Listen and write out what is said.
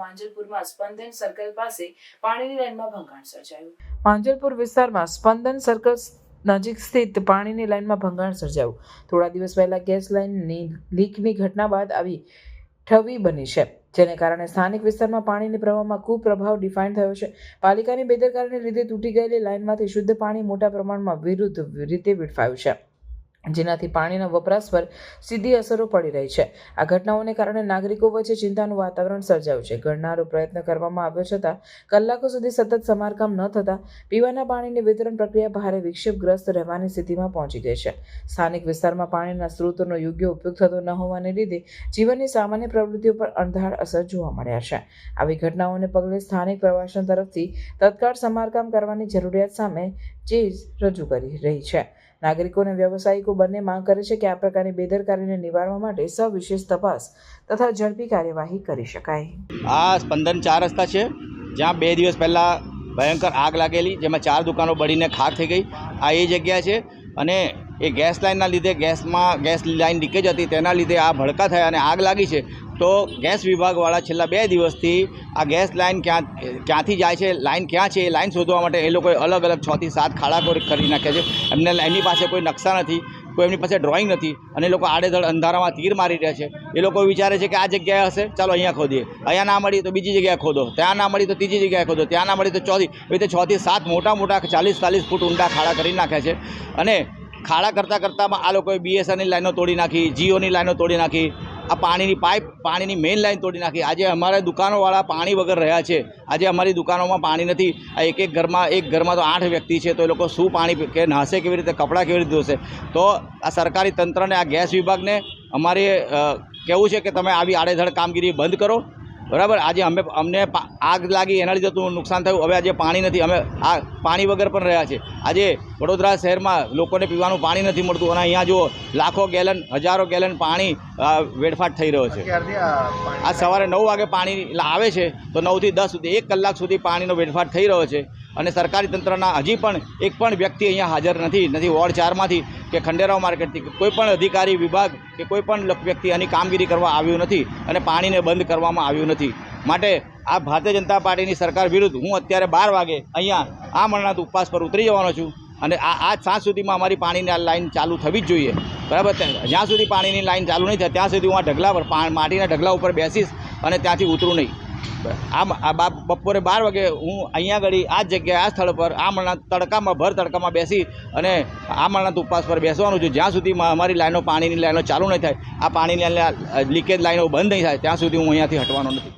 માંજલપુરમાં સ્પંદન circle પાસે પાણીની લાઇનમાં ભંગાણ સર્જાયું. માંજલપુર વિસ્તારમાં સ્પંદન સર્કલ નજીક સ્થિત પાણીની લાઇનમાં ભંગાણ સર્જાયું. થોડા દિવસ પહેલા ગેસ લાઇનની લીકની ઘટના બાદ આવી ઠવી બની છે, જેને કારણે સ્થાનિક વિસ્તારમાં પાણીની પ્રવાહમાં કુપ્રભાવ ડિફાઇન થયો છે. પાલિકાની બેદરકારીને લીધે તૂટી ગયેલી લાઇનમાંથી શુદ્ધ પાણી મોટા પ્રમાણમાં વિરુદ્ધ રીતે વેડફાયું છે. જેનાથી પાણીના વપરાશ પર સીધી અસરો પડી રહી છે. આ ઘટનાઓને કારણે નાગરિકો વચ્ચે ચિંતાનું વાતાવરણ સર્જાયું છે. ઘડનારો પ્રયત્ન કરવામાં આવ્યો છતાં, કલાકો સુધી સતત સમારકામ ન થતાં, પીવાના પાણીની વિતરણ પ્રક્રિયા ભારે વિક્ષેપગ્રસ્ત રહેવાની સ્થિતિમાં પહોંચી ગઈ છે. સ્થાનિક વિસ્તારમાં પાણીના સ્ત્રોતોનો યોગ્ય ઉપયોગ થતો ન હોવાને લીધે, જીવનની સામાન્ય પ્રવૃત્તિઓ પર અણધાર અસર જોવા મળ્યા છે. આવી ઘટનાઓને પગલે સ્થાનિક પ્રવાસન તરફથી તત્કાળ સમારકામ કરવાની જરૂરિયાત સામે ચીજ રજૂ કરી રહી છે. નાગરિકો અને વ્યવસાયિકો બંને માંગ કરે છે કે આ પ્રકારની બેદરકારીને નિવારવા માટે સવિશેષ તપાસ તથા ઝડપી કાર્યવાહી કરી શકાય. આ સ્પંદન ચાર રસ્તા છે, જ્યાં બે દિવસ પહેલાં ભયંકર આગ લાગેલી, જેમાં ચાર દુકાનો બળીને ખાક થઈ ગઈ. આ એ જગ્યા છે અને એ ગેસ લાઇનના લીધે ગેસમાં ગેસ લાઇન લીકેજ હતી, તેના લીધે આ ભડકા થયા અને આગ લાગી છે. તો ગેસ વિભાગવાળા છેલ્લા બે દિવસથી આ ગેસ લાઇન ક્યાં, ક્યાંથી જાય છે લાઇન ક્યાં છે, એ લાઇન શોધવા માટે એ લોકોએ અલગ અલગ છથી સાત ખાડા કરી- નાખ્યા છે. એમને એમની પાસે કોઈ નકશા નથી, કોઈ એમની પાસે ડ્રોઈંગ નથી અને એ લોકો આડેધડ અંધારામાં તીર મારી રહ્યા છે. એ લોકો વિચારે છે કે આ જગ્યાએ હશે, ચાલો અહીંયા ખોદીએ. અહીંયા ના મળી તો બીજી જગ્યાએ ખોદો, ત્યાં ના મળી તો ત્રીજી જગ્યાએ ખોદો, ત્યાં ના મળી તો ચોથી, એવી રીતે છથી સાત મોટા મોટા ચાલીસ ચાલીસ ફૂટ ઊંડા ખાડા કરી નાખ્યા છે. અને ખાડા કરતાં કરતાંમાં આ લોકોએ બીએસએનની લાઈનો તોડી નાખી જીઓની લાઈનો તોડી નાખી, આ પાણીની પાઇપ, પાણીની મેઇન લાઈન તોડી નાખી. આજે અમારા દુકાનોવાળા પાણી વગર રહ્યા છે. આજે અમારી દુકાનોમાં પાણી નથી. આ એક એક ઘરમાં એક ઘરમાં તો આઠ વ્યક્તિ છે, તો એ લોકો શું પાણી કે નાશે કેવી રીતે, કપડાં કેવી રીતે ધોશે? તો આ સરકારી તંત્રને, આ ગેસ વિભાગને અમારે કેવું છે કે તમે આવી આડેધડ કામગીરી બંધ કરો. બરાબર? આજે અમે અમને આગ લાગી એના લીધે તું નુકસાન થયું. હવે આજે પાણી નથી. અમે આ પાણી વગર પણ રહ્યા છે આજે વડોદરા શહેરમાં લોકોને પીવાનું પાણી નથી મળતું. અને અહીંયા જુઓ લાખો ગેલન હજારો ગેલન પાણી વેડફાટ થઈ રહ્યો છે. આ સવારે નવ વાગે પાણી આવે છે તો નવથી દસ સુધી એક કલાક સુધી પાણીનો વેડફાટ થઈ રહ્યો છે. અને સરકારી તંત્રના હજી પણ એક પણ વ્યક્તિ અહીંયા હાજર નથી નથી વોર્ડ ચારમાંથી કે ખંડેરાવ માર્કેટથી કોઈ પણ અધિકારી વિભાગ કે કોઈ પણ વ્યક્તિ આની કામગીરી કરવા આવ્યું નથી અને પાણીને બંધ કરવામાં આવ્યું નથી. માટે આ ભારતીય જનતા પાર્ટીની સરકાર વિરુદ્ધ હું અત્યારે બાર વાગે અહીંયા આ મરણાથ ઉપવાસ પર ઉતરી જવાનો છું અને આ આજ સાંજ સુધીમાં અમારી પાણીની લાઈન ચાલુ થવી જ જોઈએ. બરાબર? જ્યાં સુધી પાણીની લાઈન ચાલુ નહીં થાય, ત્યાં સુધી હું આ ઢગલા પર માટીના ઢગલા ઉપર બેસીશ અને ત્યાંથી ઉતરું નહીં. આ આ બાપ બપોરે બાર વાગે હું અહીંયા આગળ આ જગ્યાએ, આ સ્થળ પર, આ મરણા તડકામાં, ભર તડકામાં બેસી અને આ મરણાથ ઉપવાસ પર બેસવાનું છું. જ્યાં સુધી અમારી લાઈનો પાણીની લાઈનો ચાલુ નહીં થાય, આ પાણીની લીકેજ લાઈનો બંધ નહીં થાય, ત્યાં સુધી હું અહીંયાથી હટવાનો નથી.